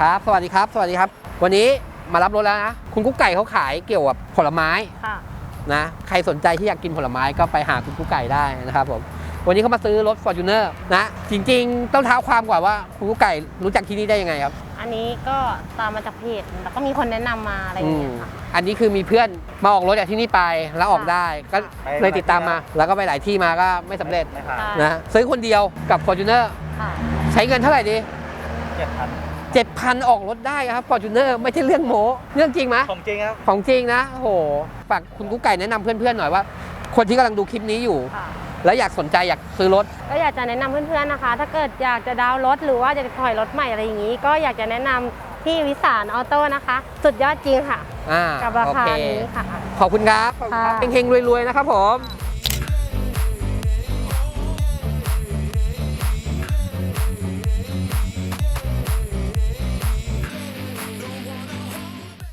ครับ สวัสดีครับ สวัสดีครับ วันนี้มารับรถแล้วนะ คุณกุ๊กไก่เขาขายเกี่ยวกับผลไม้ค่ะนะ ใครสนใจที่อยากกินผลไม้ก็ไปหาคุณกุ๊กไก่ได้นะครับผม วันนี้เขามาซื้อรถ Fortuner นะ จริงๆ ต้องเท้าความก่อนว่าคุณกุ๊กไก่รู้จักที่นี่ได้ยังไงครับ อันนี้ก็ตามมาจากเพจแล้วก็มีคนแนะนำมาอะไรอย่างเงี้ยค่ะ อันนี้คือมีเพื่อนมาออกรถจากที่นี่ไปแล้วออกได้ก็ไปเลยติดตามมา แล้วก็ไปหลายที่มาก็ไม่สำเร็จไม่ผ่านค่ะ นะซื้อคนเดียวกับ Fortuner ค่ะ ใช้เงินเท่าไหร่ดี เจ็ดพัน 7,000 ออกรถได้ครับ Fortuner ไม่ใช่เรื่องโม้เรื่องจริงไหมของจริงครับ ของจริงนะโอ้โหฝากคุณกุ๊กไก่แนะนำเพื่อนๆหน่อยว่า คนที่กำลังดูคลิปนี้อยู่ ค่ะแล้วอยากสนใจอยากซื้อรถ ก็อยากจะแนะนำเพื่อนๆนะคะ ถ้าเกิดอยากจะดาวน์รถหรือว่าจะถอยรถใหม่อะไรอย่างนี้ ก็อยากจะแนะนำที่วิสารออโต้นะคะ สุดยอดจริงค่ะ อ่ากับราโอคาเคนี้ค่ะ ขอบคุณครับขอบคุณครับค่ะ เฮงๆรวยๆนะครับผมค